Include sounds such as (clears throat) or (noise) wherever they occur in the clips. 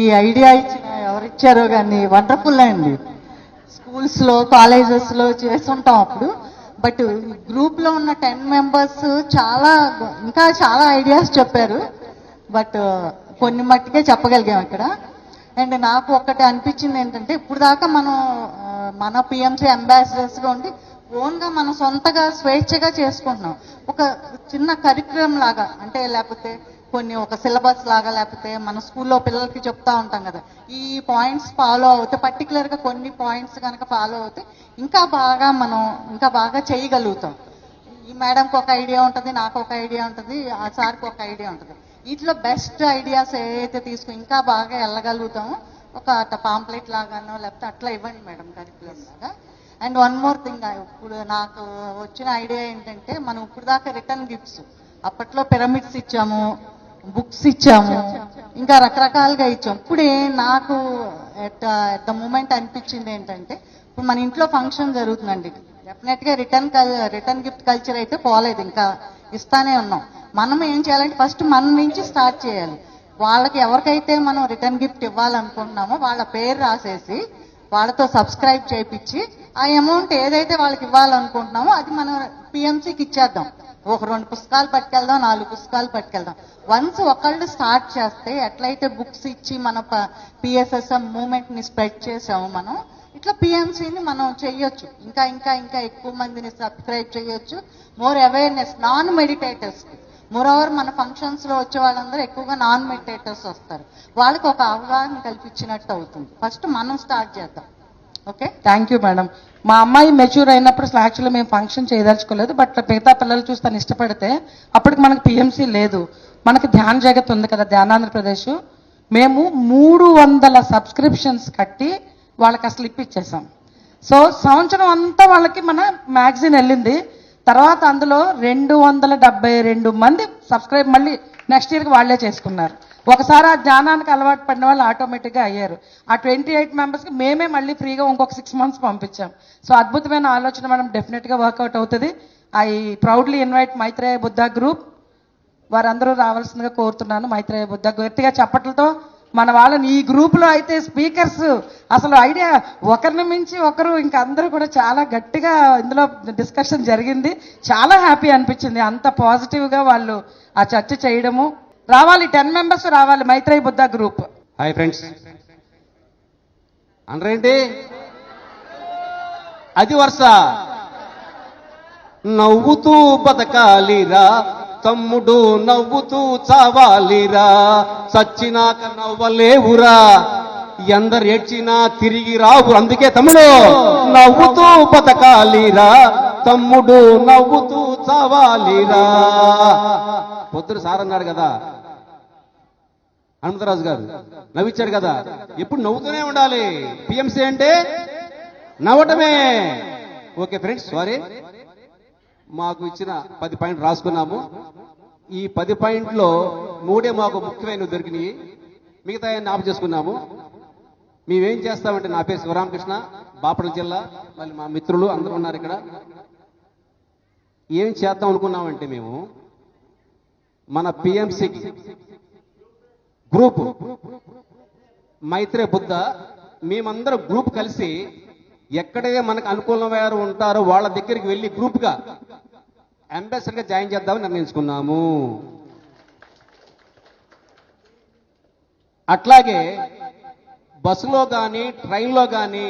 ఈ ఐడియా ఇచ్చిన ఎవరిచ్చారో కానీ వండర్ఫుల్ అండి. స్కూల్స్లో కాలేజెస్లో చేస్తుంటాం అప్పుడు. బట్ గ్రూప్లో ఉన్న టెన్ మెంబర్స్ చాలా ఇంకా చాలా ఐడియాస్ చెప్పారు. బట్ కొన్ని మట్టుకే చెప్పగలిగాం ఇక్కడ. అండ్ నాకు ఒకటి అనిపించింది ఏంటంటే ఇప్పుడు దాకా మనం మన పిఎంసీ అంబాసిడర్స్గా ఉండి ఓన్గా మనం సొంతగా స్వేచ్ఛగా చేసుకుంటున్నాం. ఒక చిన్న కరిక్యులం లాగా అంటే లేకపోతే కొన్ని ఒక సిలబస్ లాగా లేకపోతే మన స్కూల్లో పిల్లలకి చెప్తా ఉంటాం కదా. ఈ పాయింట్స్ ఫాలో అవుతే పర్టికులర్గా కొన్ని పాయింట్స్ కనుక ఫాలో అవుతే ఇంకా బాగా మనం ఇంకా బాగా చేయగలుగుతాం. ఈ మేడంకి ఒక ఐడియా ఉంటుంది నాకు ఒక ఐడియా ఉంటుంది ఆ సార్కి ఒక ఐడియా ఉంటుంది. వీటిలో బెస్ట్ ఐడియాస్ ఏదైతే తీసుకు ఇంకా బాగా వెళ్ళగలుగుతామో ఒక పాంప్లెట్ లాగానో లేకపోతే అట్లా ఇవ్వండి మేడం కరికులం లాగా. అండ్ వన్ మోర్ థింగ్ ఇప్పుడు నాకు వచ్చిన ఐడియా ఏంటంటే మనం ఇప్పుడు దాకా రిటర్న్ గిఫ్ట్స్ అప్పట్లో పిరమిడ్స్ ఇచ్చాము. బుక్స్ ఇచ్చాము. ఇంకా రకరకాలుగా ఇచ్చాం. ఇప్పుడే నాకు ఎట్ ఎట్ ద మూమెంట్ అనిపించింది ఏంటంటే ఇప్పుడు మన ఇంట్లో ఫంక్షన్ జరుగుతుందండి. డెఫినెట్గా రిటర్న్ రిటర్న్ గిఫ్ట్ కల్చర్ అయితే పోలేదు. ఇంకా ఇస్తానే ఉన్నాం. మనం ఏం చేయాలంటే ఫస్ట్ మన నుంచి స్టార్ట్ చేయాలి. వాళ్ళకి ఎవరికైతే మనం రిటర్న్ గిఫ్ట్ ఇవ్వాలనుకుంటున్నామో వాళ్ళ పేరు రాసేసి వాళ్ళతో సబ్స్క్రైబ్ చేయించి ఆ అమౌంట్ ఏదైతే వాళ్ళకి ఇవ్వాలనుకుంటున్నామో అది మనం పిఎంసీకి ఇచ్చేద్దాం. ఒక రెండు పుస్తకాలు పట్టుకెళ్దాం నాలుగు పుస్తకాలు పట్టుకెళ్దాం. వన్స్ ఒకళ్ళు స్టార్ట్ చేస్తే ఎట్లయితే బుక్స్ ఇచ్చి మన పిఎస్ఎస్ఎం మూమెంట్ని స్ప్రెడ్ చేసాము మనం ఇట్లా పిఎంసీని మనం చేయొచ్చు. ఇంకా ఇంకా ఇంకా ఎక్కువ మందిని సబ్స్క్రైబ్ చేయొచ్చు. More awareness non meditators moreover మన ఫంక్షన్స్లో వచ్చే వాళ్ళందరూ ఎక్కువగా నాన్ మెడిటేటర్స్ వస్తారు. వాళ్ళకి ఒక అవగాహన కల్పించినట్టు అవుతుంది. ఫస్ట్ మనం స్టార్ట్ చేద్దాం. ఓకే థ్యాంక్ యూ మేడం మా అమ్మాయి మెచ్యూర్ అయినప్పుడు అసలు యాక్చువల్లీ మేము ఫంక్షన్ చేయదలుచుకోలేదు బట్ మిగతా పిల్లలు చూస్తాను ఇష్టపడితే అప్పటికి మనకు పిఎంసీ లేదు. మనకి ధ్యాన జగత్ ఉంది కదా ధ్యానాంధ్రప్రదేశ్. మేము మూడు వందల సబ్స్క్రిప్షన్స్ కట్టి వాళ్ళకి అసలు ఇప్పించేసాం సో సంవత్సరం అంతా వాళ్ళకి మన మ్యాగజైన్ వెళ్ళింది. తర్వాత అందులో రెండు వందల డెబ్బై రెండు మంది సబ్స్క్రైబ్ మళ్ళీ నెక్స్ట్ ఇయర్కి వాళ్ళే చేసుకున్నారు. ఒకసారి ఆ జ్ఞానానికి అలవాటు పడిన వాళ్ళు ఆటోమేటిక్గా అయ్యారు. ఆ ట్వంటీ ఎయిట్ మెంబర్స్కి మేమే మళ్ళీ ఫ్రీగా ఇంకొక సిక్స్ మంత్స్ పంపించాం. సో అద్భుతమైన ఆలోచన మనం డెఫినెట్గా వర్కౌట్ అవుతుంది. I proudly invite Maitreya Buddha group వారందరూ రావాల్సిందిగా కోరుతున్నాను మైత్రేయ బుద్ధ గట్టిగా చప్పట్లతో మన వాళ్ళని ఈ గ్రూప్లో అయితే స్పీకర్స్ అసలు ఐడియా ఒకరిని మించి ఒకరు ఇంకా అందరూ కూడా చాలా గట్టిగా ఇందులో డిస్కషన్ జరిగింది. చాలా హ్యాపీ అనిపించింది. అంత పాజిటివ్గా వాళ్ళు ఆ చర్చ చేయడము. రావాలి టెన్ మెంబర్స్ రావాలి Maitreya Buddha group hi friends అనరేంటి అది వరుస. నవ్వుతూ బతకాలిరా తమ్ముడు నవ్వుతూ చావాలిరా చచ్చినాక నవ్వలేవురా ఎందరు ఏడ్చినా తిరిగి రావు అందుకే తమ్ముడు నవ్వుతూ బతకాలిరా తమ్ముడు నవ్వుతూ చావాలిరా. పొద్దున సార్ అన్నారు కదా హనుమంతరాజు గారు నవ్విచ్చాడు కదా. ఎప్పుడు నవ్వుతూనే ఉండాలి. పిఎంసీ అంటే నవ్వటమే. Okay friends sorry. మాకు ఇచ్చిన పది పాయింట్ రాసుకున్నాము. ఈ పది పాయింట్లో మూడే మాకు ముఖ్యమైన దొరికినాయి. మిగతా అన్ని చేసుకున్నాము. మేమేం చేస్తామంటే నా పేరు శివరామకృష్ణ బాపట్ల జిల్లా మళ్ళీ మా మిత్రులు అందరూ ఉన్నారు ఇక్కడ. ఏం చేద్దాం అనుకున్నామంటే మేము మన పిఎంసికి గ్రూప్. మైత్రే బుద్ధ మేమందరం గ్రూప్ కలిసి ఎక్కడైతే మనకు అనుకూలమైన వారు ఉంటారో వాళ్ళ దగ్గరికి వెళ్ళి గ్రూప్గా అంబాసిడర్గా జాయిన్ చేద్దామని నిర్ణయించుకున్నాము. అట్లాగే బస్సులో కానీ ట్రైన్లో కానీ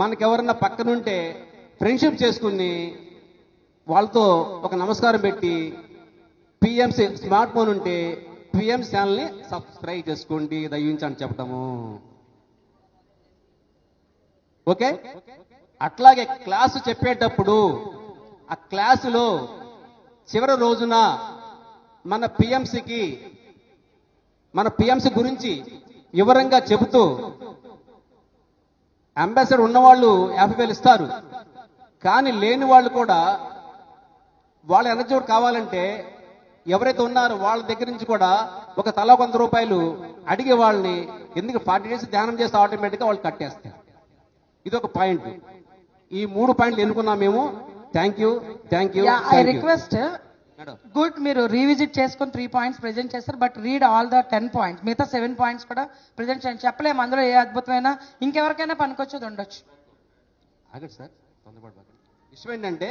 మనకెవరన్నా పక్కనుంటే ఫ్రెండ్షిప్ చేసుకుని వాళ్ళతో ఒక నమస్కారం పెట్టి పిఎంసి స్మార్ట్ ఫోన్ ఉంటే పిఎం ఛానల్ని సబ్స్క్రైబ్ చేసుకోండి దయించండి చెప్పటము. ఓకే? అట్లాగే క్లాసు చెప్పేటప్పుడు ఆ క్లాసులో చివరి రోజున మన పిఎంసికి మన పిఎంసి గురించి వివరంగా చెబుతూ అంబాసిడర్ ఉన్నవాళ్ళు యాభై వేలు ఇస్తారు. కానీ లేని వాళ్ళు కూడా వాళ్ళ ఎనర్జీ కావాలంటే ఎవరైతే ఉన్నారో వాళ్ళ దగ్గర నుంచి కూడా ఒక తల వంద రూపాయలు అడిగే వాళ్ళని ఎందుకు ఫార్టీ డేస్ ధ్యానం చేస్తే ఆటోమేటిక్గా వాళ్ళు కట్టేస్తారు. ఇది ఒక పాయింట్. ఈ మూడు పాయింట్లు ఎన్నుకున్నాం మేము? Thank you thank you I request good మీరు రీవిజిట్ చేసుకొని త్రీ పాయింట్స్ ప్రెజెంట్ చేస్తారు but read all the ten points మిగతా సెవెన్ పాయింట్స్ కూడా ప్రెజెంట్ చేయండి. చెప్పలేము అందులో ఏ అద్భుతమైన ఇంకెవరికైనా పనికొచ్చేది ఉండొచ్చు. ఆగండి సార్ విషయం ఏంటంటే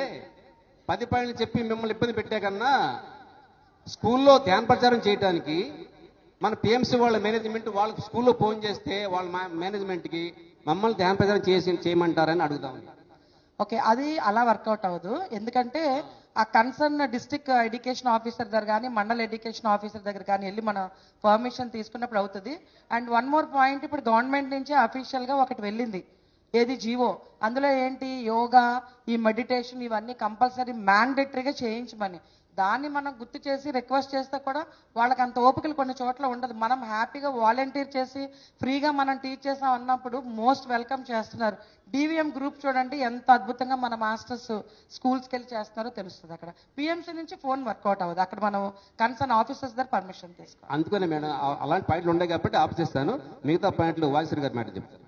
పది పాయింట్లు చెప్పి మిమ్మల్ని ఇబ్బంది పెట్టే కన్నా స్కూల్లో ధ్యాన ప్రచారం చేయడానికి మన పిఎంసీ వాళ్ళ మేనేజ్మెంట్ వాళ్ళకి స్కూల్లో ఫోన్ చేస్తే వాళ్ళ మేనేజ్మెంట్కి మమ్మల్ని ధ్యాన ప్రచారం చేసి చేయమంటారని అడుగుదాం. ఓకే అది అలా వర్కౌట్ అవ్వదు. ఎందుకంటే ఆ కన్సర్న్ డిస్ట్రిక్ట్ ఎడ్యుకేషన్ ఆఫీసర్ దగ్గర కానీ మండల ఎడ్యుకేషన్ ఆఫీసర్ దగ్గర కానీ వెళ్ళి మనం పర్మిషన్ తీసుకున్నప్పుడు అవుతుంది. అండ్ వన్ మోర్ పాయింట్ ఇప్పుడు గవర్నమెంట్ నుంచి అఫీషియల్గా ఒకటి వెళ్ళింది. ఏది? జీవో. అందులో ఏంటి? యోగా ఈ మెడిటేషన్ ఇవన్నీ కంపల్సరీ మ్యాండేటరీగా చేయించమని. దాన్ని మనం గుర్తు చేసి రిక్వెస్ట్ చేస్తే కూడా వాళ్ళకి అంత ఓపికలు కొన్ని చోట్ల ఉండదు. మనం హ్యాపీగా వాలంటీర్ చేసి ఫ్రీగా మనం టీచ్ చేసాం అన్నప్పుడు మోస్ట్ వెల్కమ్ చేస్తున్నారు. డివిఎం గ్రూప్ చూడండి ఎంత అద్భుతంగా మన మాస్టర్స్ స్కూల్స్కి వెళ్ళి చేస్తున్నారో తెలుస్తుంది అక్కడ. పిఎంసీ నుంచి ఫోన్ వర్కౌట్ అవ్వదు. అక్కడ మనం కన్సర్న్ ఆఫీసర్స్ దగ్గర పర్మిషన్ తీసుకోవాలి. అందుకనే మేడం అలాంటి పాయింట్లు ఉన్నాయి కాబట్టి ఆఫ్ చేస్తాను. మిగతా పాయింట్లు వాయిసర్ గారు మేడం చెప్తారు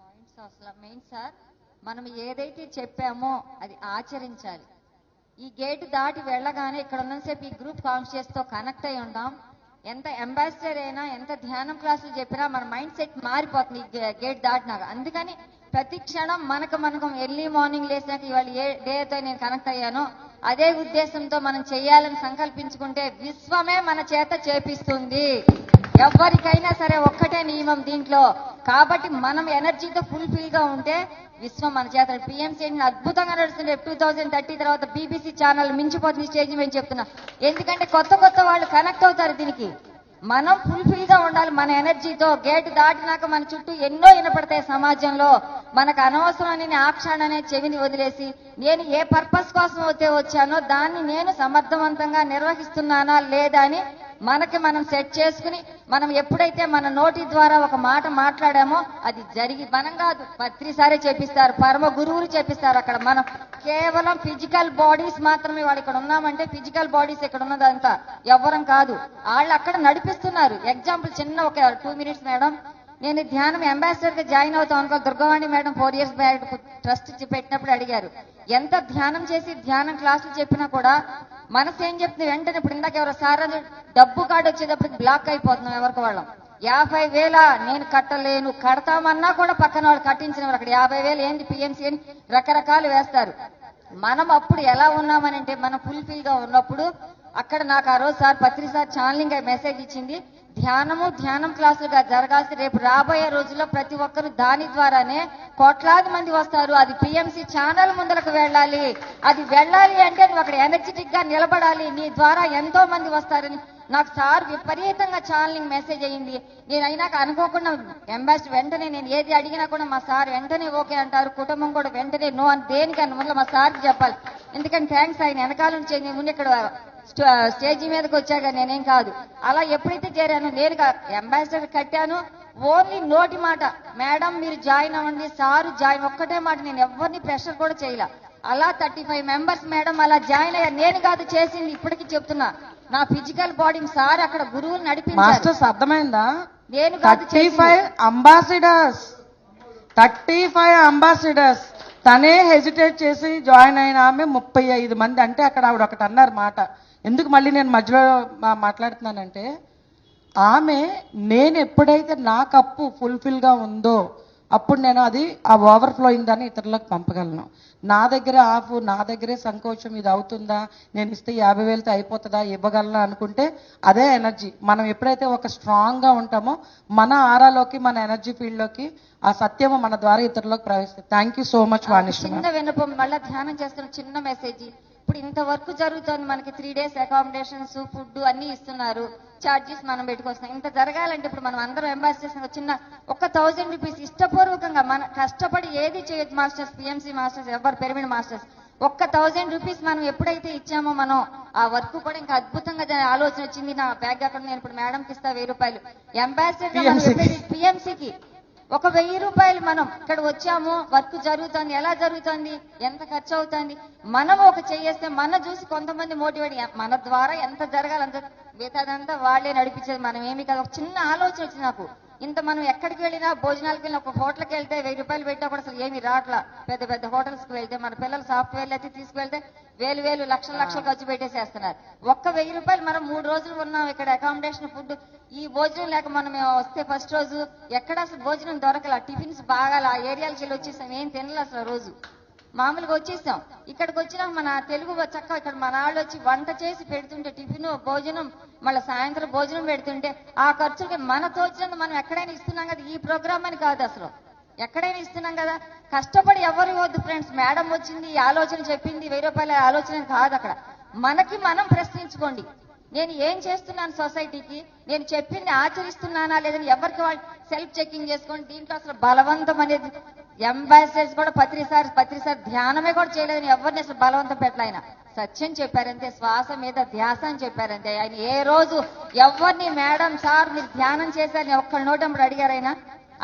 పాయింట్స్ అసలు మెయిన్ సార్ మనం ఏదైతే చెప్పామో అది ఆచరించాలి. ఈ గేట్ దాటి వెళ్ళగానే ఇక్కడ ఉన్నసేపు ఈ గ్రూప్ కాన్షియస్తో కనెక్ట్ అయి ఉందాం. ఎంత అంబాసిడర్ అయినా ఎంత ధ్యానం క్లాసులు చెప్పినా మన మైండ్ సెట్ మారిపోతుంది గేట్ దాటినాక. అందుకని ప్రతి క్షణం మనకు మనకు ఎర్లీ మార్నింగ్ లేసినాక ఇవాళ ఏ డేతో నేను కనెక్ట్ అయ్యానో అదే ఉద్దేశంతో మనం చేయాలని సంకల్పించుకుంటే విశ్వమే మన చేత చేపిస్తుంది. ఎవరికైనా సరే ఒక్కటే నియమం దీంట్లో. కాబట్టి మనం ఎనర్జీతో ఫుల్ఫిల్గా ఉంటే విశ్వం మన చేత పిఎంసీ అద్భుతంగా నడుస్తుంది టూ థౌజండ్ థర్టీ తర్వాత బీబీసీ ఛానల్ మించిపోతుంది స్టేజ్ మేము చెప్తున్నా. ఎందుకంటే కొత్త కొత్త వాళ్ళు కనెక్ట్ అవుతారు దీనికి. మనం ఫుల్ఫిల్గా ఉండాలి మన ఎనర్జీతో గేట్ దాటినాక మన చుట్టూ ఎన్నో వినపడతాయి సమాజంలో. మనకు అనవసరమైన ఆ అనే చెవిని వదిలేసి నేను ఏ పర్పస్ కోసం అయితే వచ్చానో దాన్ని నేను సమర్థవంతంగా నిర్వహిస్తున్నానా లేదా అని మనకి మనం సెట్ చేసుకుని మనం ఎప్పుడైతే మన నోటి ద్వారా ఒక మాట మాట్లాడామో అది జరిగి మనం కాదు పత్రిసారే చేపిస్తారు పరమ గురువులు చేపిస్తారు అక్కడ. మనం కేవలం ఫిజికల్ బాడీస్ మాత్రమే వాళ్ళు ఇక్కడ ఉన్నామంటే ఫిజికల్ బాడీస్ ఇక్కడ ఉన్నదంతా ఎవ్వరం కాదు. వాళ్ళు అక్కడ నడిపిస్తున్నారు. ఎగ్జాంపుల్ చిన్న ఒక టూ మినిట్స్ మేడం నేను ధ్యానం అంబాసిడర్గా జాయిన్ అవుతాం అనుకో Durgavani madam four years back trust పెట్టినప్పుడు అడిగారు ఎంత ధ్యానం చేసి ధ్యానం క్లాసులు చెప్పినా కూడా మనసు ఏం చెప్తుంది? వెంటనే ఇప్పుడు ఇందాక ఎవరో సార్ డబ్బు కార్డు వచ్చేటప్పుడు బ్లాక్ అయిపోతున్నాం ఎవరికి వాళ్ళం. యాభై వేల నేను కట్టలేను కడతామన్నా కూడా పక్కన వాళ్ళు కట్టించిన అక్కడ యాభై వేలు ఏంది పిఎంసీ అని రకరకాలు వేస్తారు. మనం అప్పుడు ఎలా ఉన్నామని అంటే మనం ఫుల్ఫిల్గా ఉన్నప్పుడు అక్కడ నాకు ఆ రోజు sir Patri sir channelling message ఇచ్చింది ధ్యానము ధ్యానం క్లాసులుగా జరగాల్సి రేపు రాబోయే రోజుల్లో ప్రతి ఒక్కరు దాని ద్వారానే కోట్లాది మంది వస్తారు. అది పిఎంసి ఛానల్ ముందరకు వెళ్ళాలి. అది వెళ్ళాలి అంటే నువ్వు అక్కడ ఎనర్జెటిక్గా నిలబడాలి. నీ ద్వారా ఎంతో మంది వస్తారని నాకు సార్ విపరీతంగా ఛానలింగ్ మెసేజ్ అయ్యింది నేను అయినాక అనుకోకుండా అంబాసిడర్ వెంటనే నేను ఏది అడిగినా కూడా మా సార్ వెంటనే ఓకే అంటారు. కుటుంబం కూడా వెంటనే నో అని దేనికన్నా ముందు మా సార్కి చెప్పాలి. ఎందుకంటే థ్యాంక్స్ ఆయన వెనకాల నుంచి నేను ముందు ఇక్కడ స్టేజీ మీదకి వచ్చాక నేనేం కాదు. అలా ఎప్పుడైతే చేరాను నేను అంబాసిడర్ కట్టాను. ఓన్లీ నోటి మాట. మేడం మీరు జాయిన్ అవ్వండి. సారు జాయిన్ ఒక్కటే మాట. నేను ఎవరిని ప్రెషర్ కూడా చేయలే. అలా థర్టీ ఫైవ్ మెంబర్స్ మేడం అలా జాయిన్ అయ్యారు. నేను కాదు చేసింది ఇప్పటికీ చెప్తున్నా. నా ఫిజికల్ బాడీని సార్ అక్కడ గురువులు నడిపించారు. మాస్టర్స్ అర్థమైందా? నేను కాదు. Five ambassadors. Thirty five ambassadors. తనే హెజిటేట్ చేసి జాయిన్ అయిన ఆమె ముప్పై ఐదు మంది. అంటే అక్కడ ఆవిడ ఒకటి అన్నారు మాట. ఎందుకు మళ్ళీ నేను మధ్యలో మాట్లాడుతున్నానంటే ఆమె నేను ఎప్పుడైతే నా కప్పు ఫుల్ఫిల్గా ఉందో అప్పుడు నేను అది ఆ ఓవర్ఫ్లోయింగ్ దాన్ని ఇతరులకు పంపగలను. నా దగ్గర ఆఫ్ నా దగ్గరే సంకోచం ఇది అవుతుందా? నేను ఇస్తే యాభై వేలతో అయిపోతుందా? ఇవ్వగలనా అనుకుంటే అదే ఎనర్జీ మనం ఎప్పుడైతే ఒక స్ట్రాంగ్గా ఉంటామో మన ఆరాలోకి మన ఎనర్జీ ఫీల్డ్లోకి ఆ సత్యము మన ద్వారా ఇతరులకు ప్రవేశిస్తుంది. థ్యాంక్ యూ సో మచ్ చిన్న విన్నపం మళ్ళీ ధ్యానం చేస్తున్న చిన్న మెసేజ్ ఇప్పుడు ఇంత వర్క్ జరుగుతుంది మనకి త్రీ డేస్ అకామిడేషన్స్ ఫుడ్ అన్ని ఇస్తున్నారు. చార్జెస్ మనం పెట్టుకొస్తున్నాం ఇంత జరగాలంటే ఇప్పుడు మనం అందరం ఎంబాసిడర్స్ చిన్న ఒక థౌజండ్ రూపీస్ ఇష్టపూర్వకంగా మన కష్టపడి ఏది చేయొచ్చు మాస్టర్స్ పిఎంసీ మాస్టర్స్ ఎవరు పిరమిడ్ మాస్టర్స్ ఒక్క థౌజండ్ రూపీస్ మనం ఎప్పుడైతే ఇచ్చామో మనం ఆ వర్క్ కూడా ఇంకా అద్భుతంగా ఆలోచన వచ్చింది. నా బ్యాగ్ అక్కడ నేను ఇప్పుడు మేడంకి ఇస్తా వెయ్యి రూపాయలు. అంబాసిడర్. పిఎంసీకి ఒక వెయ్యి రూపాయలు మనం ఇక్కడ వచ్చాము వర్క్ జరుగుతుంది ఎలా జరుగుతుంది ఎంత ఖర్చు అవుతుంది మనం ఒక చేయేస్తే మన చూసి కొంతమంది మోటివేట్ మన ద్వారా ఎంత జరగాలంత మిగతాదంతా వాళ్ళే నడిపించేది మనం ఏమి కాదు. ఒక చిన్న ఆలోచన వచ్చింది నాకు. ఇంత మనం ఎక్కడికి వెళ్ళినా భోజనాలకు వెళ్ళినా ఒక హోటల్కి వెళ్తే వెయ్యి రూపాయలు పెట్టా కూడా అసలు ఏమి రావట్లా. పెద్ద పెద్ద హోటల్స్కి వెళ్తే మన పిల్లలు సాఫ్ట్వేర్లు అయితే తీసుకువెళ్తే వేలు వేలు లక్షల లక్షలు ఖర్చు పెట్టేసేస్తున్నారు. ఒక్క వెయ్యి రూపాయలు మనం మూడు రోజులు ఉన్నాం ఇక్కడ అకామిడేషన్ ఫుడ్ ఈ భోజనం లేక మనం మేము వస్తే ఫస్ట్ రోజు ఎక్కడ అసలు భోజనం దొరకల? టిఫిన్స్ బాగా ఆ ఏరియాలకి వెళ్ళి వచ్చేసాం. ఏం తినలే అసలు రోజు. మామూలుగా వచ్చేసాం. ఇక్కడికి వచ్చినా మన తెలుగు చక్క ఇక్కడ మన వాళ్ళు వచ్చి వంట చేసి పెడుతుంటే టిఫిన్ భోజనం మళ్ళీ సాయంత్రం భోజనం పెడుతుంటే ఆ ఖర్చులకి మన తోచినంత మనం ఎక్కడైనా ఇస్తున్నాం కదా ఈ ప్రోగ్రామ్ అని కాదు అసలు. ఎక్కడైనా ఇస్తున్నాం కదా. కష్టపడి ఎవరు వద్దు ఫ్రెండ్స్ మేడం వచ్చింది ఈ ఆలోచన చెప్పింది వెయ్యి రూపాయల ఆలోచన కాదు అక్కడ. మనకి మనం ప్రశ్నించుకోండి. నేను ఏం చేస్తున్నాను సొసైటీకి? నేను చెప్పింది ఆచరిస్తున్నానా లేదని ఎవరికి వాళ్ళు సెల్ఫ్ చెకింగ్ చేసుకోండి? దీంట్లో అసలు బలవంతం అనేది ఎంబాసిడర్స్ కూడా పత్రిసారి పత్రిసారి ధ్యానమే కూడా చేయలేదని ఎవరిని అసలు బలవంతం పెట్టలైనా సత్యం చెప్పారంతే శ్వాస మీద ధ్యాస అని చెప్పారంతే ఆయన ఏ రోజు ఎవరిని మేడం సార్ మీరు ధ్యానం చేశారని ఒక్కళ్ళ నోటప్పుడు అడిగారు ఆయన.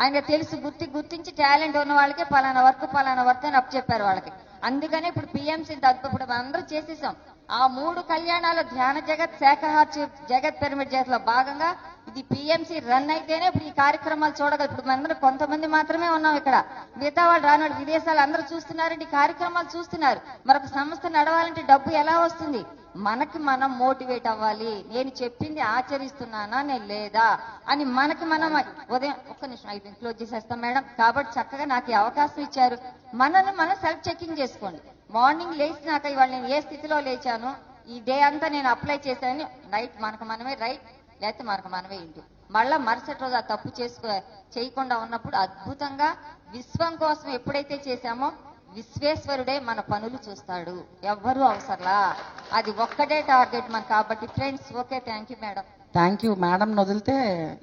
ఆయన తెలుసు గుర్తి గుర్తించి టాలెంట్ ఉన్న వాళ్ళకి పలానా వర్క్ పలానా వర్క్ అని అప్పచెప్పారు వాళ్ళకి. అందుకనే ఇప్పుడు పిఎంసీ ఇప్పుడు అందరూ చేసేసాం. ఆ మూడు కళ్యాణాలు ధ్యాన జగత్ శాఖహార్ జగత్ పిరమిడ్ చేతిలో భాగంగా ఇది పిఎంసి రన్ అయితేనే ఇప్పుడు ఈ కార్యక్రమాలు చూడగలరు ఇప్పుడు మనందరం కొంతమంది మాత్రమే ఉన్నాం ఇక్కడ. మిగతా వాళ్ళు రాని విదేశాలు అందరూ చూస్తున్నారంటే ఈ కార్యక్రమాలు చూస్తున్నారు. మరొక సంస్థ నడవాలంటే డబ్బు ఎలా వస్తుంది? మనకి మనం మోటివేట్ అవ్వాలి. నేను చెప్పింది ఆచరిస్తున్నానా నేను లేదా? అని మనకి మనం ఉదయం ఒక్క నిమిషం ఐదు క్లోజ్ చేసేస్తాం మేడం. కాబట్టి చక్కగా నాకు ఈ అవకాశం ఇచ్చారు. మనల్ని మనం సెల్ఫ్ చెకింగ్ చేసుకోండి. మార్నింగ్ లేచినాక ఇవాళ నేను ఏ స్థితిలో లేచాను? ఈ డే అంతా నేను అప్లై చేశాను రైట్ మనకు మనమే రైట్ లేకపోతే మనకు మనమే ఇంటి. మళ్ళా మరుసటి రోజు ఆ తప్పు చేసుకో చేయకుండా ఉన్నప్పుడు అద్భుతంగా విశ్వం కోసం ఎప్పుడైతే చేశామో విశ్వేశ్వరుడే మన పనులు చూస్తాడు. ఎవ్వరూ అవసరంలా. అది ఒక్కటే టార్గెట్ మన కాబట్టి friends okay thank you madam. Thank you madam వదిలితే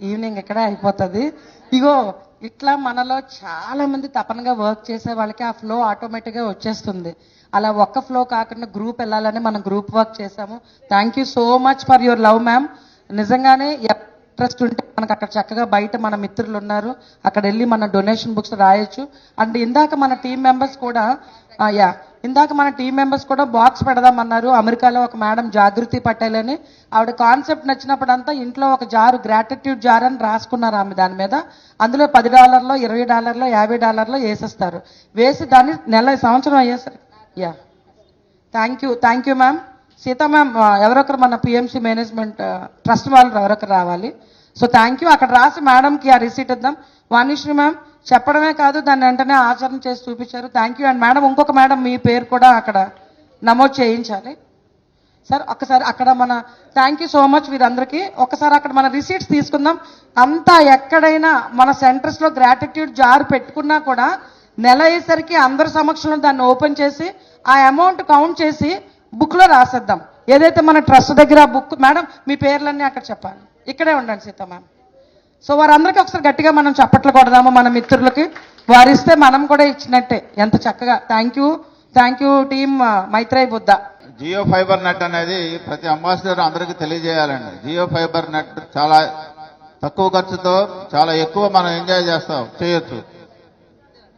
ఈవినింగ్ ఇక్కడే అయిపోతుంది. ఇగో ఇట్లా మనలో చాలా మంది తపనగా వర్క్ చేసే వాళ్ళకి ఆ ఫ్లో ఆటోమేటిక్గా వచ్చేస్తుంది. అలా ఒక్క ఫ్లో కాకుండా గ్రూప్ వెళ్ళాలని మనం గ్రూప్ వర్క్ చేసాము thank you so much for your love ma'am. నిజంగానే ఇంట్రెస్ట్ ఉంటే మనకు అక్కడ చక్కగా బయట మన మిత్రులు ఉన్నారు. అక్కడ వెళ్ళి మన డొనేషన్ బుక్స్ రాయొచ్చు. అండ్ ఇందాక మన టీం మెంబర్స్ కూడా యా ఇందాక మన టీం మెంబర్స్ కూడా బాక్స్ పెడదామన్నారు. అమెరికాలో ఒక మేడం జాగృతి పటేల్ అని. ఆవిడ కాన్సెప్ట్ నచ్చినప్పుడంతా ఇంట్లో ఒక జారు గ్రాటిట్యూడ్ జార్ అని రాసుకున్నారు ఆమె దాని మీద. అందులో పది డాలర్లో ఇరవై డాలర్లో యాభై డాలర్లో వేసేస్తారు. వేసి దాన్ని నెల సంవత్సరం అయ్యేసరికి yeah. Thank you thank you ma'am. Sita ma'am ఎవరొకరు మన పిఎంసీ మేనేజ్మెంట్ ట్రస్ట్ వాళ్ళు ఎవరొకరు రావాలి? సో థ్యాంక్ యూ అక్కడ రాసి మేడంకి ఆ రిసీట్ ఇద్దాం. వాణిశ్రీ మ్యామ్ చెప్పడమే కాదు దాన్ని వెంటనే ఆచరణ చేసి చూపించారు. థ్యాంక్ యూ అండ్ మేడం ఇంకొక మేడం మీ పేరు కూడా అక్కడ నమోదు చేయించాలి. సార్ ఒక్కసారి అక్కడ మన థ్యాంక్ యూ సో మచ్ వీరందరికీ. ఒకసారి అక్కడ మన రిసీట్స్ తీసుకుందాం. అంతా ఎక్కడైనా మన సెంటర్స్లో గ్రాటిట్యూడ్ జార్ పెట్టుకున్నా కూడా నెల అయ్యేసరికి అందరి సమక్షంలో దాన్ని ఓపెన్ చేసి ఆ అమౌంట్ కౌంట్ చేసి బుక్లో రాసేద్దాం. ఏదైతే మన ట్రస్ట్ దగ్గర బుక్ మేడం మీ పేర్లన్నీ అక్కడ చెప్పాలి. ఇక్కడే ఉండండి సీత మ్యామ్. సో వారందరికీ ఒకసారి గట్టిగా మనం చప్పట్లు కొడదాము మన మిత్రులకి. వారిస్తే మనం కూడా ఇచ్చినట్టే. ఎంత చక్కగా. Thank you thank you team Maitreya Buddha Jio fiber net అనేది ప్రతి అంబాసిడర్ అందరికీ తెలియజేయాలండి. జియో ఫైబర్ నెట్ చాలా తక్కువ ఖర్చుతో చాలా ఎక్కువ మనం ఎంజాయ్ చేస్తాం చేయొచ్చు.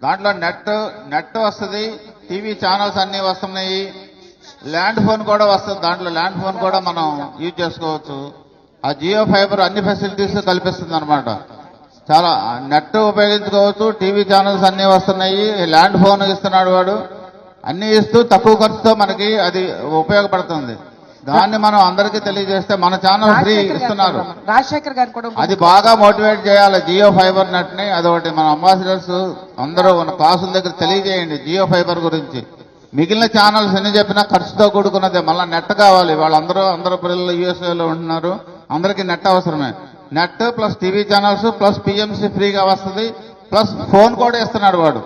దాంట్లో నెట్ నెట్ వస్తుంది టీవీ ఛానల్స్ అన్ని వస్తున్నాయి. ల్యాండ్ ఫోన్ కూడా వస్తుంది. దాంట్లో ల్యాండ్ ఫోన్ కూడా మనం యూజ్ చేసుకోవచ్చు. ఆ జియో ఫైబర్ అన్ని ఫెసిలిటీస్ కల్పిస్తుంది అనమాట చాలా నెట్ ఉపయోగించుకోవచ్చు టీవీ ఛానల్స్ అన్ని వస్తున్నాయి. ల్యాండ్ ఫోన్ ఇస్తున్నాడు వాడు. అన్ని ఇస్తూ తక్కువ ఖర్చుతో మనకి అది ఉపయోగపడుతుంది. దాన్ని మనం అందరికీ తెలియజేస్తే మన ఛానల్ ఫ్రీ ఇస్తున్నారు. రాజశేఖర్ గారు కూడా అది బాగా మోటివేట్ చేయాలి. జియో ఫైబర్ నెట్ని అదొకటి మన అంబాసిడర్స్ అందరూ మన క్లాసుల దగ్గర తెలియజేయండి. జియో ఫైబర్ గురించి. మిగిలిన ఛానల్స్ ఎన్ని చెప్పినా ఖర్చుతో కూడుకున్నదే. మళ్ళీ నెట్ కావాలి. వాళ్ళందరూ అందరూ పిల్లలు యూఎస్ఏలో ఉంటున్నారు. అందరికీ నెట్ అవసరమే. Net plus TV channels plus PMC ఫ్రీగా వస్తుంది. ప్లస్ ఫోన్ కూడా ఇస్తున్నాడు వాడు.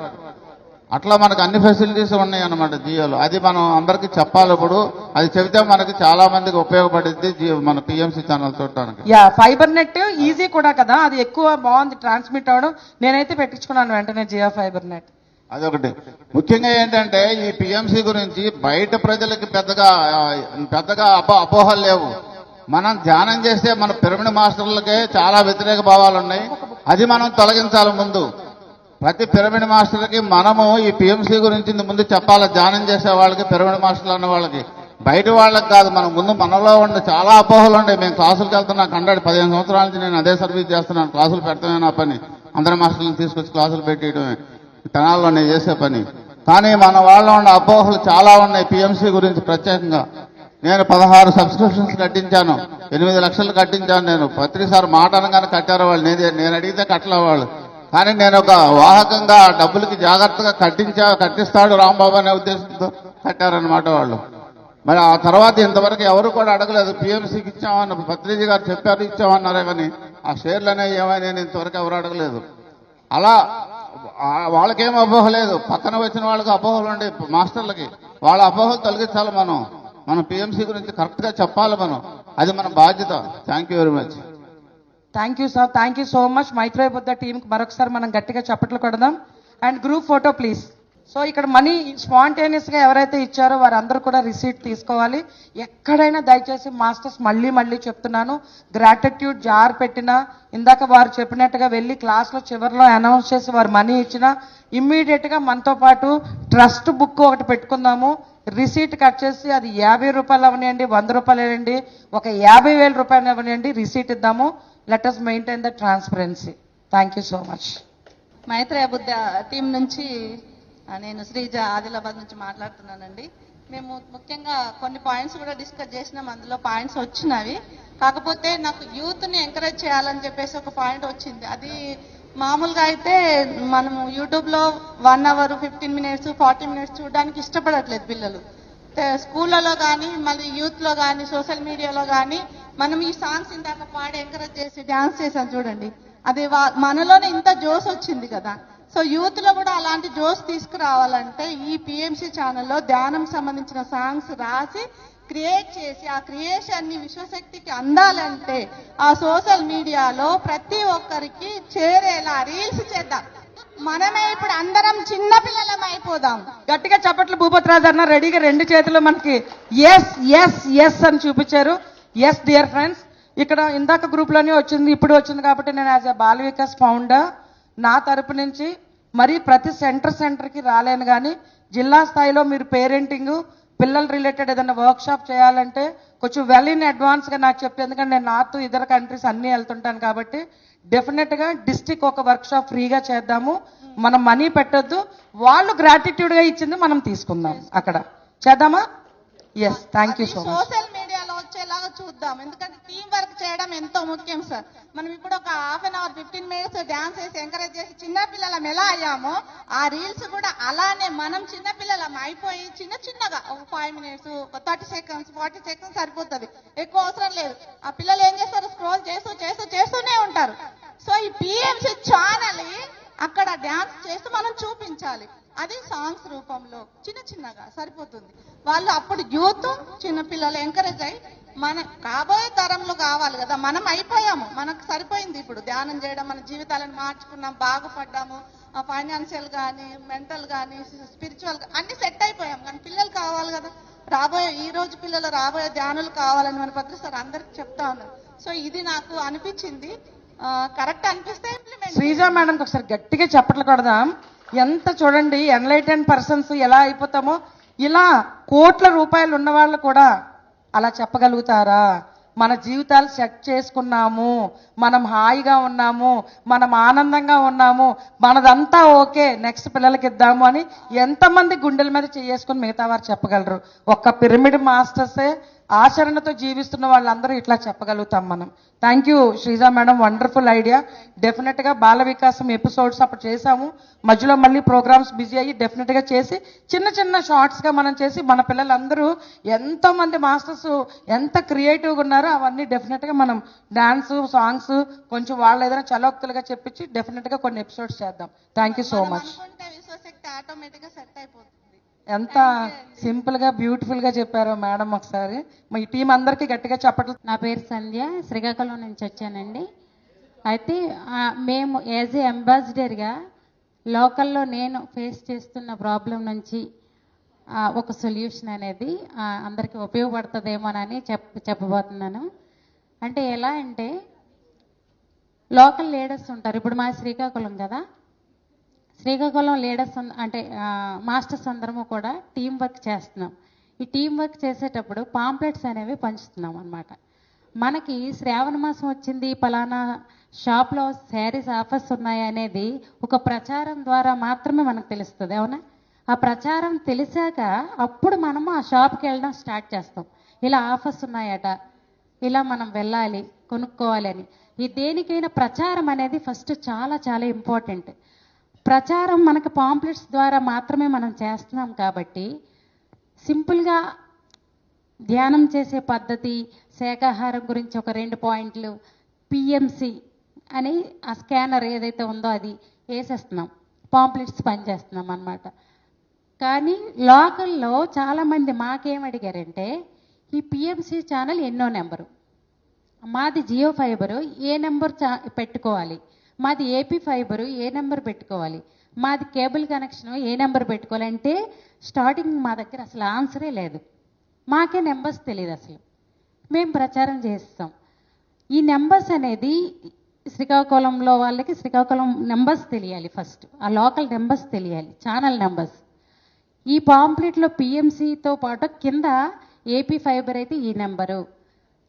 అట్లా మనకు అన్ని ఫెసిలిటీస్ ఉన్నాయి అనమాట జియోలో. అది మనం అందరికీ చెప్పాలి ఇప్పుడు. అది చెబితే మనకి చాలా మందికి ఉపయోగపడింది జియో మన పిఎంసీ ఛానల్ చూడటానికి. యా ఫైబర్ నెట్ ఈజీ కూడా కదా. అది ఎక్కువ బాగుంది ట్రాన్స్మిట్ అవడం నేనైతే పెట్టించుకున్నాను వెంటనే జియో ఫైబర్ నెట్ అదొకటి. ముఖ్యంగా ఏంటంటే ఈ పిఎంసి గురించి బయట ప్రజలకి పెద్దగా పెద్దగా అపో అపోహలు లేవు. మనం ధ్యానం చేస్తే మన పిరమిడ్ మాస్టర్లకే చాలా వ్యతిరేక భావాలు ఉన్నాయి. అది మనం తొలగించాలి ముందు. ప్రతి పిరమిడ్ మాస్టర్కి మనము ఈ పిఎంసి గురించి ముందు చెప్పాలి? ధ్యానం చేసే వాళ్ళకి పిరమిడ్ మాస్టర్లు అన్న వాళ్ళకి. బయట వాళ్ళకి కాదు మనం ముందు మనలో ఉండే చాలా అపోహలు ఉండే. మేము క్లాసులకు వెళ్తున్నా కండడి పదిహేను సంవత్సరాల నుంచి నేను అదే సర్వీస్ చేస్తున్నాను. క్లాసులు పెడతామే నా పని. అందరి మాస్టర్లను తీసుకొచ్చి క్లాసులు పెట్టేయడమే. తెనాల్లో నేను చేసే పని. కానీ మన వాళ్ళ ఉన్న అపోహలు చాలా ఉన్నాయి పిఎంసీ గురించి ప్రత్యేకంగా. నేను పదహారు సబ్స్క్రిప్షన్స్ కట్టించాను. ఎనిమిది లక్షలు కట్టించాను నేను. ప్రతిసారి మాట అనగానే కట్టారు వాళ్ళు. నేను నేను అడిగితే కట్టలే వాళ్ళు. కానీ నేను ఒక వాహకంగా డబ్బులకి జాగ్రత్తగా కట్టించా కట్టిస్తాడు రాంబాబు అనే ఉద్దేశంతో కట్టారనమాట వాళ్ళు. మరి ఆ తర్వాత ఇంతవరకు ఎవరు కూడా అడగలేదు. పిఎంసీకి ఇచ్చామన్న పత్రిజీ గారు చెప్పారు ఇచ్చామన్నారే కానీ ఆ షేర్లు అనేవి ఏమైనా ఇంతవరకు ఎవరు అడగలేదు. అలా వాళ్ళకేం అపోహ లేదు. పక్కన వచ్చిన వాళ్ళకి అపోహలు ఉండే మాస్టర్లకి. వాళ్ళ అపోహలు తొలగించాలి మనం. మన పిఎంసీ గురించి కరెక్ట్గా చెప్పాలి మనం. అది మన బాధ్యత. Thank you very much thank you sir thank you so much Maitreya Buddha టీంకి మరొకసారి మనం గట్టిగా చప్పట్లు కొడదాం. And group photo please so ఇక్కడ మనీ స్పాంటేనియస్గా ఎవరైతే ఇచ్చారో వారందరూ కూడా రిసీట్ తీసుకోవాలి. ఎక్కడైనా దయచేసి మాస్టర్స్ మళ్ళీ మళ్ళీ చెప్తున్నాను. గ్రాటిట్యూడ్ జార్ పెట్టినా ఇందాక వారు చెప్పినట్టుగా వెళ్ళి క్లాస్లో చివరిలో అనౌన్స్ చేసి వారు మనీ ఇచ్చినా ఇమ్మీడియట్గా మనతో పాటు ట్రస్ట్ బుక్ ఒకటి పెట్టుకుందాము. రిసీట్ కట్ చేసి అది యాభై రూపాయలు అవనివ్వండి వంద రూపాయలు ఇవ్వండి ఒక యాభై వేల రూపాయలు అవనివ్వండి రిసీట్ ఇద్దాము. Let us maintain the transparency thank you so much Maitreya Buddha team నుంచి నేను శ్రీజ ఆదిలాబాద్ నుంచి మాట్లాడుతున్నానండి. మేము ముఖ్యంగా కొన్ని పాయింట్స్ కూడా డిస్కస్ చేసినాం. అందులో పాయింట్స్ వచ్చినవి. కాకపోతే నాకు యూత్ని ఎంకరేజ్ చేయాలని చెప్పేసి ఒక పాయింట్ వచ్చింది. అది మామూలుగా అయితే మనము యూట్యూబ్లో one hour fifteen minutes forty minutes చూడడానికి ఇష్టపడట్లేదు పిల్లలు. స్కూళ్ళలో కానీ మళ్ళీ యూత్లో కానీ సోషల్ మీడియాలో కానీ మనం ఈ సాంగ్స్ ఇందాక పాడి ఎంకరేజ్ చేసి డ్యాన్స్ చేసాం చూడండి. అది వా- మనలోనే ఇంత జోస్ వచ్చింది కదా. సో యూత్లో కూడా అలాంటి జోస్ తీసుకురావాలంటే ఈ పిఎంసి ఛానల్లో ధ్యానం సంబంధించిన సాంగ్స్ రాసి క్రియేట్ చేసి ఆ క్రియేషన్ని విశ్వశక్తికి అందాలంటే ఆ సోషల్ మీడియాలో ప్రతి ఒక్కరికి చేరేలా రీల్స్ చేద్దాం. మనమే ఇప్పుడు అందరం చిన్న పిల్లలం అయిపోదాం. గట్టిగా చప్పట్లు భూపతిరాజు అన్న రెడీగా రెండు చేతులు మనకి ఎస్ ఎస్ ఎస్ అని చూపించారు. ఎస్ డియర్ ఫ్రెండ్స్ ఇక్కడ ఇందాక గ్రూప్లోనే వచ్చింది ఇప్పుడు వచ్చింది కాబట్టి నేను as a Bala Vikas founder నా తరపు నుంచి మరి ప్రతి సెంటర్ సెంటర్కి రాలేను కానీ జిల్లా స్థాయిలో మీరు పేరెంటింగ్ పిల్లల రిలేటెడ్ ఏదైనా వర్క్ షాప్ చేయాలంటే కొంచెం వెల్ ఇన్ అడ్వాన్స్గా నాకు చెప్తే ఎందుకంటే నేను నార్త్ ఇతర కంట్రీస్ అన్ని వెళ్తుంటాను కాబట్టి డెఫినెట్గా డిస్టిక్ ఒక వర్క్ షాప్ ఫ్రీగా చేద్దాము. మనం మనీ పెట్టొద్దు. వాళ్ళు గ్రాటిట్యూడ్గా ఇచ్చింది మనం తీసుకుందాం అక్కడ. చేద్దామా? Yes thank you so much చూద్దాం. ఎందుకంటే టీం వర్క్ చేయడం ఎంతో ముఖ్యం సార్ మనం ఇప్పుడు ఒక half an hour fifteen minutes dance చేసి ఎంకరేజ్ చేసి చిన్న పిల్లలం ఎలా అయ్యామో ఆ రీల్స్ కూడా అలానే మనం చిన్న పిల్లలం అయిపోయి చిన్న చిన్నగా ఒక ఫైవ్ మినిట్స్ ఒక థర్టీ సెకండ్స్ ఫార్టీ సెకండ్స్ సరిపోతుంది. ఎక్కువ అవసరం లేదు. ఆ పిల్లలు ఏం చేస్తారు? స్క్రోల్ చేస్తూ చేస్తూ చేస్తూనే ఉంటారు. సో ఈ పిఎంసీ ఛానల్ అక్కడ డాన్స్ చేస్తూ మనం చూపించాలి. అది సాంగ్స్ రూపంలో చిన్న చిన్నగా సరిపోతుంది. వాళ్ళు అప్పుడు యూత్ చిన్న పిల్లలు ఎంకరేజ్ అయ్యి మన కాబోయే తరంలో కావాలి కదా మనం అయిపోయాము మనకు సరిపోయింది ఇప్పుడు. ధ్యానం చేయడం మన జీవితాలను మార్చుకున్నాం బాగుపడ్డాము ఫైనాన్షియల్ కానీ మెంటల్ కానీ స్పిరిచువల్ అన్ని సెట్ అయిపోయాం. కానీ పిల్లలు కావాలి కదా. రాబోయే ఈ రోజు పిల్లలు రాబోయే ధ్యానులు కావాలని మన పత్రి సార్ అందరికి చెప్తా ఉన్నారు. సో ఇది నాకు అనిపించింది. కరెక్ట్ అనిపిస్తే ఇంప్లిమెంట్ శ్రీజ మేడంకి ఒకసారి గట్టిగా చప్పట్లు కొడదాం. ఎంత చూడండి ఎన్లైటెన్ పర్సన్స్ ఎలా అయిపోతామో ఇలా కోట్ల రూపాయలు ఉన్న వాళ్ళు కూడా అలా చెప్పగలుగుతారా? మన జీవితాలు సెట్ చేసుకున్నాము మనం హాయిగా ఉన్నాము మనం ఆనందంగా ఉన్నాము మనదంతా ఓకే నెక్స్ట్ పిల్లలకి ఇద్దాము అని ఎంతమంది గుండెల మీద చేసుకుని మిగతా వారు చెప్పగలరు? ఒక్క పిరమిడ్ మాస్టర్సే ఆచరణతో జీవిస్తున్న వాళ్ళందరూ ఇట్లా చెప్పగలుగుతాం మనం. Thank you Sreeja madam. Wonderful idea డెఫినెట్గా బాల వికాసం ఎపిసోడ్స్ అప్పుడు చేసాము మధ్యలో మళ్ళీ ప్రోగ్రామ్స్ బిజీ అయ్యి డెఫినెట్గా చేసి చిన్న చిన్న షార్ట్స్గా మనం చేసి మన పిల్లలందరూ ఎంతో మంది మాస్టర్స్ ఎంత క్రియేటివ్గా ఉన్నారో అవన్నీ డెఫినెట్గా మనం డాన్స్ సాంగ్స్ కొంచెం వాళ్ళు ఏదైనా చలోక్తులుగా చెప్పించి డెఫినెట్గా కొన్ని ఎపిసోడ్స్ చేద్దాం. థ్యాంక్ యూ సో మచ్ అనుకుంటే విశ్వశక్తి ఆటోమేటిక్గా సెట్ అయిపోతుంది. ఎంత సింపుల్గా బ్యూటిఫుల్గా చెప్పారో మేడం ఒకసారి. మీ టీం అందరికీ గట్టిగా చెప్పట్లు నా పేరు సంధ్య శ్రీకాకుళం నుంచి వచ్చానండి. అయితే మేము యాజ్ ఏ అంబాసిడర్గా లోకల్లో నేను ఫేస్ చేస్తున్న ప్రాబ్లం నుంచి ఒక సొల్యూషన్ అనేది అందరికి అందరికీ ఉపయోగపడుతుందేమోనని చెప్ చెప్పబోతున్నాను. అంటే ఎలా అంటే లోకల్ లీడర్స్ ఉంటారు. ఇప్పుడు మా శ్రీకాకుళం కదా శ్రీకాకుళం లీడర్స్ అంటే మాస్టర్స్ అందరము కూడా టీం వర్క్ చేస్తున్నాం. ఈ టీం వర్క్ చేసేటప్పుడు పాంప్లెట్స్ అనేవి పంచుతున్నాం అన్నమాట. మనకి శ్రావణ మాసం వచ్చింది పలానా షాప్లో శారీస్ ఆఫర్స్ ఉన్నాయి అనేది ఒక ప్రచారం ద్వారా మాత్రమే మనకు తెలుస్తుంది అవునా? ఆ ప్రచారం తెలిసాక అప్పుడు మనము ఆ షాప్కి వెళ్ళడం స్టార్ట్ చేస్తాం. ఇలా ఆఫర్స్ ఉన్నాయట ఇలా మనం వెళ్ళాలి కొనుక్కోవాలి అని. ఈ దేనికైనా ప్రచారం అనేది ఫస్ట్ చాలా చాలా ఇంపార్టెంట్. ప్రచారం మనకు పాంప్లెట్స్ ద్వారా మాత్రమే మనం చేస్తున్నాం కాబట్టి సింపుల్గా ధ్యానం చేసే పద్ధతి శాకాహారం గురించి ఒక రెండు పాయింట్లు పిఎంసి అని ఆ స్కానర్ ఏదైతే ఉందో అది వేసేస్తున్నాం. పాంప్లెట్స్ పనిచేస్తున్నాం అన్నమాట. కానీ లోకల్లో చాలామంది మాకేం అడిగారంటే ఈ పిఎంసి ఛానల్ ఎన్నో నెంబరు. మాది జియో ఫైబరు ఏ నెంబర్ చా పెట్టుకోవాలి? మాది ఏపీ ఫైబరు ఏ నెంబర్ పెట్టుకోవాలి. మాది కేబుల్ కనెక్షన్ ఏ నెంబర్ పెట్టుకోవాలంటే స్టార్టింగ్ మా దగ్గర అసలు ఆన్సరే లేదు. మాకే నెంబర్స్ తెలియదు అసలు. మేము ప్రచారం చేస్తాం. ఈ నెంబర్స్ అనేది శ్రీకాకుళంలో వాళ్ళకి శ్రీకాకుళం నెంబర్స్ తెలియాలి ఫస్ట్ ఆ లోకల్ నెంబర్స్ తెలియాలి ఛానల్ నెంబర్స్ ఈ పాంప్లెట్లో పిఎంసితో పాటు కింద ఏపీ ఫైబర్ అయితే ఈ నెంబరు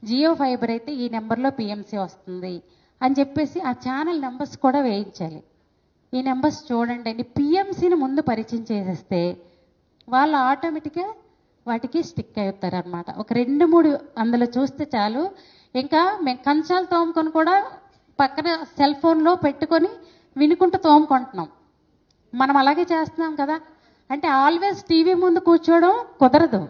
జియో ఫైబర్ అయితే ఈ నెంబర్లో పిఎంసి వస్తుంది. అని చెప్పేసి ఆ ఛానల్ నెంబర్స్ కూడా వేయించాలి. ఈ నెంబర్స్ చూడండి అని పిఎంసీని ముందు పరిచయం చేసేస్తే వాళ్ళు ఆటోమేటిక్గా వాటికి స్టిక్ అవుతారు అనమాట ఒక రెండు మూడు అందులో చూస్తే చాలు. ఇంకా మేము కంచాలు తోముకొని కూడా పక్కన సెల్ ఫోన్లో పెట్టుకొని వినుకుంటూ తోముకుంటున్నాం. మనం అలాగే చేస్తున్నాం కదా. అంటే ఆల్వేస్ టీవీ ముందు కూర్చోవడం కుదరదు.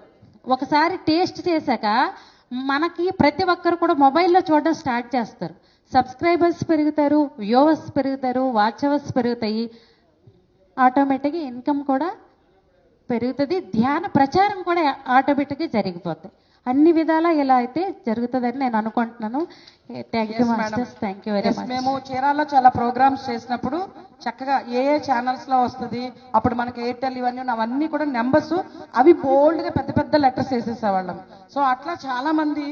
ఒకసారి టేస్ట్ చేశాక మనకి ప్రతి ఒక్కరు కూడా మొబైల్లో చూడడం స్టార్ట్ చేస్తారు. సబ్స్క్రైబర్స్ పెరుగుతారు వ్యూవర్స్ పెరుగుతారు వాచ్ అవర్స్ పెరుగుతాయి. ఆటోమేటిక్గా ఇన్కమ్ కూడా పెరుగుతుంది. ధ్యాన ప్రచారం కూడా ఆటోమేటిక్గా జరిగిపోతుంది అన్ని విధాలా ఇలా అయితే జరుగుతుందని నేను అనుకుంటున్నాను. Thank you. Masters thank you very much మేము చీరాల్లో చాలా ప్రోగ్రామ్స్ చేసినప్పుడు చక్కగా ఏ ఏ ఛానల్స్లో వస్తుంది అప్పుడు మనకి ఎయిర్టెల్ ఇవన్నీ. అవన్నీ కూడా నెంబర్స్ అవి బోల్డ్గా పెద్ద పెద్ద లెటర్స్ వేసేసేవాళ్ళం. సో అట్లా చాలా మంది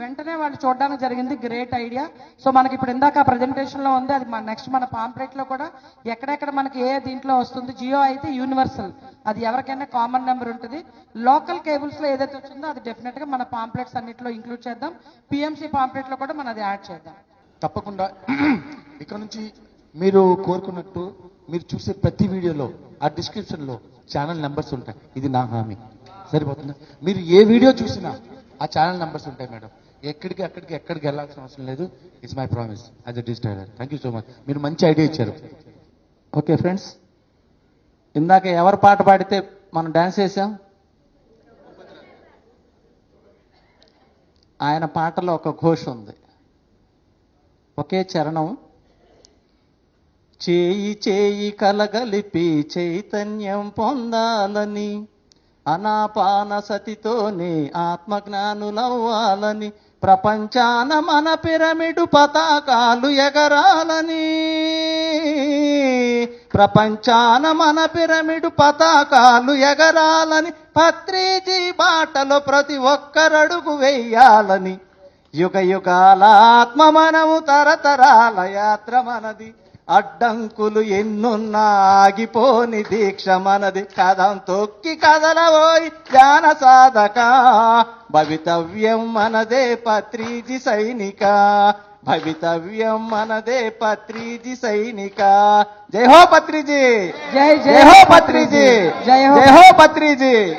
వెంటనే వాళ్ళు చూడడానికి జరిగింది. గ్రేట్ ఐడియా సో మనకి ఇప్పుడు ఇందాక ప్రజెంటేషన్లో ఉంది. అది మన నెక్స్ట్ మన పాంప్లెట్లో కూడా ఎక్కడెక్కడ మనకి ఏ దీంట్లో వస్తుంది. జియో అయితే యూనివర్సల్ అది ఎవరికైనా కామన్ నెంబర్ ఉంటుంది. లోకల్ కేబుల్స్లో ఏదైతే వచ్చిందో అది డెఫినెట్గా మన పాంప్లెట్స్ అన్నింటిలో ఇంక్లూడ్ చేద్దాం. పిఎంసీ పాంప్లెట్లో కూడా మనం అది యాడ్ చేద్దాం. తప్పకుండా. (clears throat) ఇక్కడ నుంచి మీరు కోరుకున్నట్టు మీరు చూసే ప్రతి వీడియోలో ఆ డిస్క్రిప్షన్లో ఛానల్ నెంబర్స్ ఉంటాయి. ఇది నా హామీ. సరిపోతుందా? మీరు ఏ వీడియో చూసినా ఆ ఛానల్ నెంబర్స్ ఉంటాయి మేడం. ఎక్కడికి అక్కడికి ఎక్కడికి వెళ్ళాల్సిన అవసరం లేదు. It's my promise as a digital thank you so much మీరు మంచి ఐడియా ఇచ్చారు. ఓకే ఫ్రెండ్స్ ఇందాక ఎవరు పాట పాడితే మనం డాన్స్ చేసాం ఆయన పాటలో ఒక ఘోష ఉంది. ఒకే చరణం. చేయి చేయి కలగలిపి చైతన్యం పొందాలని అనాపాన సతితోనే ఆత్మజ్ఞానులవ్వాలని ప్రపంచాన మన పిరమిడు పతాకాలు ఎగరాలని. ప్రపంచాన మన పిరమిడు పతాకాలు ఎగరాలని. పత్రిజీ బాటలో ప్రతి ఒక్కరడుగు వెయ్యాలని యుగ యుగాల ఆత్మ మనము తరతరాల యాత్ర మనది. అడ్డంకులు ఎన్నున్నా ఆగిపోని దీక్ష మనది. కథం తొక్కి కదలబోయి ధ్యాన సాధక. భవితవ్యం మనదే పత్రిజి సైనిక. భవితవ్యం మనదే పత్రిజి సైనిక. జై హో పత్రిజీ! జై జై హో పత్రిజీ! జై హో పత్రిజీ!